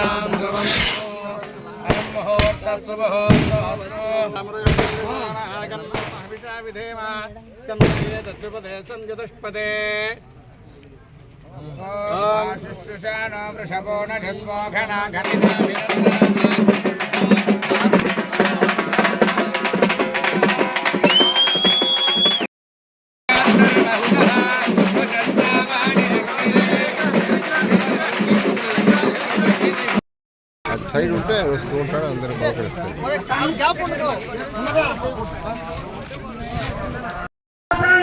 సర్వేషాం ధ్రువంతో అయం ముహూర్త శుభహోర్తోపదే శుశ్రూషానో వృషభో అది సైడ్ ఉంటే వస్తూ ఉంటాడు అందరూ బాగుపడిస్తారు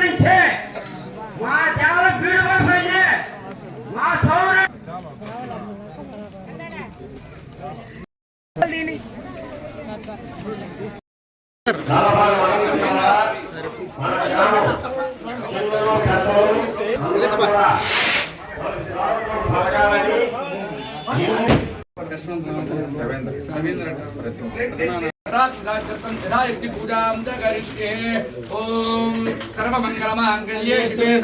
నుంచే यशवंत रवींद्र यदा यदि पूजां च करिष्ये ॐ सर्वमङ्गलमाङ्गल्ये शिवे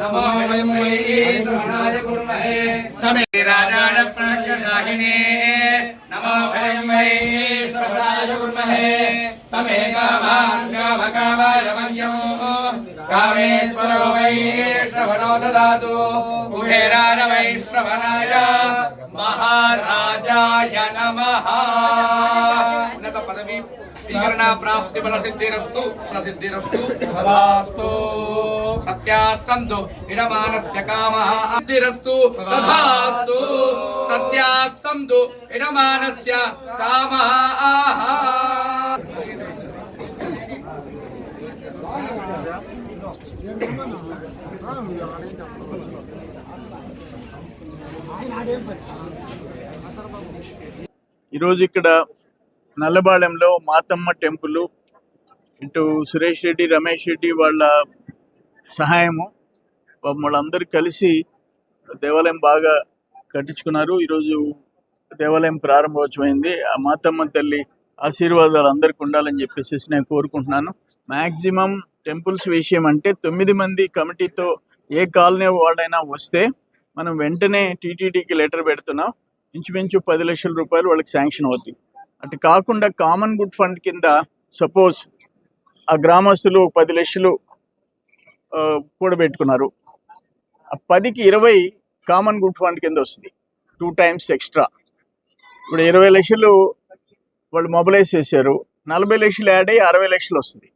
नमो वयं वै श्रवणाय कुर्महे समे राजाय प्रज्ञदाहिने नमो। वयं वै श्रवणाय कुर्महे శ్రవణాయ కుర్మహే సమే కామాన్ కామకామాయ మన్యో కామేశ్వరో వై శ్రవణో దదాతు కుబేరాయ వై మహారాజాయ నమః ఉన్నత పదవి స్వీకరణ ప్రాప్తి బల సిద్ధిరస్తు ప్రసిద్ధిరస్తు తదాస్తు సత్యాసంతు ఇడమానస్య కామః సిద్ధిరస్తు తథాస్తు సత్యాసంతు ఇడమానస్య కామః ఈరోజు ఇక్కడ నల్లబాళెంలో మాతమ్మ టెంపుల్ ఇటు సురేష్ రెడ్డి రమేష్ రెడ్డి వాళ్ళ సహాయము. వాళ్ళందరూ కలిసి దేవాలయం బాగా కట్టించుకున్నారు. ఈరోజు దేవాలయం ప్రారంభోత్సవమైంది. ఆ మాతమ్మ తల్లి ఆశీర్వాదాలు అందరికి ఉండాలని చెప్పేసి నేను కోరుకుంటున్నాను. మ్యాక్సిమం టెంపుల్స్ విషయం అంటే తొమ్మిది మంది కమిటీతో ఏ కాలనీ వాళ్ళైనా వస్తే మనం వెంటనే టీటీడీకి లెటర్ పెడుతున్నాం. ఇంచుమించు పది లక్షల రూపాయలు వాళ్ళకి శాంక్షన్ అవుతుంది అటు కాకుండా కామన్ గుడ్ ఫండ్ కింద సపోజ్ ఆ గ్రామస్తులు పది లక్షలు కూడబెట్టుకున్నారు. ఆ పదికి ఇరవై కామన్ గుడ్ ఫండ్ కింద వస్తుంది. Two times extra. ఇప్పుడు ఇరవై లక్షలు వాళ్ళు మొబలైజ్ చేశారు. నలభై లక్షలు యాడ్ అయ్యి అరవై లక్షలు వస్తుంది.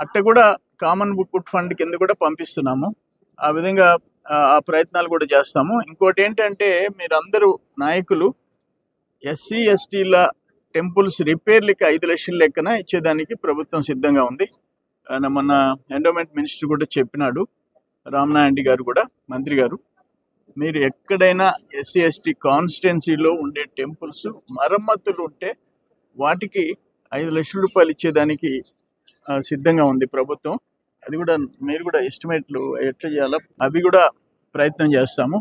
అట్ట కూడా కామన్ గుడ్ ఫండ్ కింద కూడా పంపిస్తున్నాము. ఆ విధంగా ఆ ప్రయత్నాలు కూడా చేస్తాము. ఇంకోటి ఏంటంటే మీరందరూ నాయకులు ఎస్సీ ఎస్టీల టెంపుల్స్ రిపేర్లకి ఐదు లక్షల లెక్కన ఇచ్చేదానికి ప్రభుత్వం సిద్ధంగా ఉంది. ఆయన మొన్న ఎండోమెంట్ మినిస్టర్ కూడా చెప్పినాడు రామనాయండి గారు కూడా మంత్రి గారు. మీరు ఎక్కడైనా ఎస్సీ ఎస్టీ కాన్స్టిట్యున్సీలో ఉండే టెంపుల్స్ మరమ్మతులు ఉంటే వాటికి ఐదు లక్షల రూపాయలు ఇచ్చేదానికి సిద్ధంగా ఉంది ప్రభుత్వం. అది కూడా మీరు కూడా ఎస్టిమేట్లు ఎట్లా చేయాలో అవి కూడా ప్రయత్నం చేస్తాము.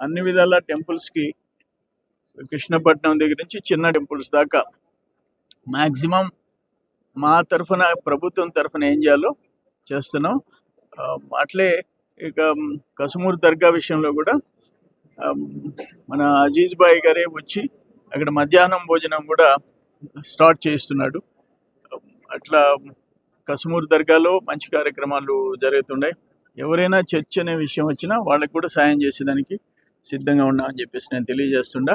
అన్ని విధాల టెంపుల్స్కి కృష్ణపట్నం దగ్గర నుంచి చిన్న టెంపుల్స్ దాకా మ్యాక్సిమం మా తరఫున ప్రభుత్వం తరఫున ఏం చేయాలో చేస్తున్నాం. అట్లే ఇక కసుమూరు దర్గా విషయంలో కూడా మన అజీజ్ బాయ్ గారే వచ్చి అక్కడ మధ్యాహ్నం భోజనం కూడా స్టార్ట్ చేస్తున్నాడు అట్లా కసుమూరు దర్గాలో మంచి కార్యక్రమాలు జరుగుతుండే ఎవరైనా చర్చ్ అనే విషయం వచ్చినా వాళ్ళకి కూడా సాయం చేసేదానికి సిద్ధంగా ఉన్నామని చెప్పేసి నేను తెలియజేస్తుండా.